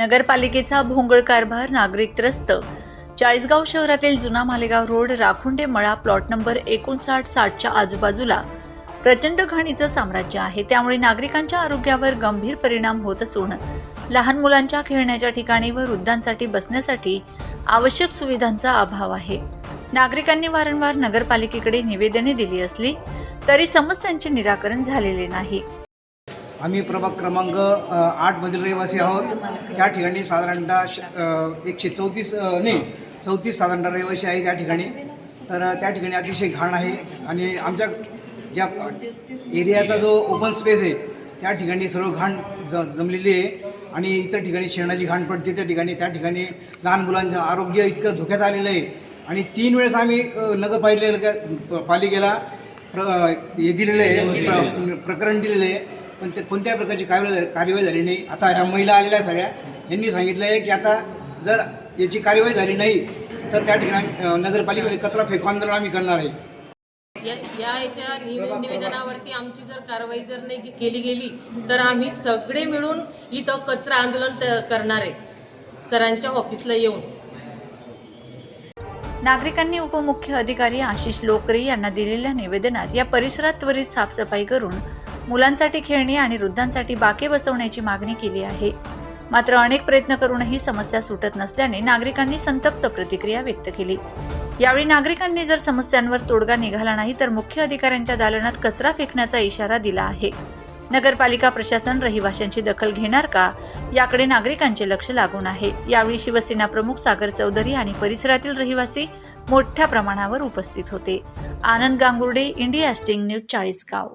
नगरपालिकेचा भोंगळ कारभार नागरिक त्रस्त. चाळीसगाव शहरातील जुना मालेगाव रोड राखुंडे मळा प्लॉट नंबर एकोणसाठ साठच्या आजूबाजूला. प्रचंड घाणीचं साम्राज्य आहे. त्यामुळे नागरिकांच्या आरोग्यावर गंभीर परिणाम होत असून लहान मुलांच्या खेळण्याच्या ठिकाणी व वृद्धांसाठी बसण्यासाठी आवश्यक सुविधांचा अभाव आहे. नागरिकांनी वारंवार नगरपालिकेकडे निवेदने दिली असली तरी समस्यांचे निराकरण झालेले नाही. आम्ही प्रभाग क्रमांक आठमधील रहिवासी आहोत. त्या ठिकाणी साधारणतः श- एकशे चौतीस नाही चौतीस साधारणतः रहिवासी आहे त्या ठिकाणी. तर त्या ठिकाणी अतिशय घाण आहे आणि आमच्या ज्या एरियाचा जो ओपन स्पेस आहे त्या ठिकाणी सर्व घाण ज जमलेली आहे. आणि इतर ठिकाणी शेणाची घाण पडते त्या ठिकाणी त्या ठिकाणी लहान मुलांचं आरोग्य इतकं धोक्यात आलेलं आहे. आणि तीन वेळेस आम्ही अ, नगरपालिकेला पालिकेला प्र हे दिलेलं आहे प्र- प्रकरण दिलेलं आहे. पण ते कोणत्याही प्रकारची कार्यवाही कार्यवाही झाली नाही. आता ह्या महिला आलेल्या सगळ्या. यांनी सांगितलं आहे की आता जर याची कार्यवाही झाली नाही तर त्या ठिकाणी नगरपालिकेने कचरा फेकू आंदोलन आम्ही करणार आहे. या याच्या निवे- निवेदनावरती आमची जर कारवाई जर नाही के- केली गेली तर आम्ही सगळे मिळून इथं कचरा आंदोलन त- करणार आहे. सरांच्या ऑफिसला येऊन. नागरिकांनी उपमुख्य अधिकारी आशिष लोकरे यांना दिलेल्या निवेदनात या परिसरात त्वरित साफसफाई करून मुलांसाठी खेळणी आणि वृद्धांसाठी बाके बसवण्याची मागणी केली आहे. मात्र अनेक प्रयत्न करूनही समस्या सुटत नसल्याने नागरिकांनी संतप्त प्रतिक्रिया व्यक्त केली. यावेळी नागरिकांनी जर समस्यांवर तोडगा निघाला नाही तर मुख्य अधिकाऱ्यांच्या दालनात कचरा फेकण्याचा इशारा दिला आहे. नगरपालिका प्रशासन रहिवाशांची दखल घेणार का याकडे नागरिकांचे लक्ष लागून आहे. यावेळी शिवसेना प्रमुख सागर चौधरी आणि परिसरातील रहिवासी मोठ्या प्रमाणावर उपस्थित होते. Anand Gangurde India sting news Chalisgaon.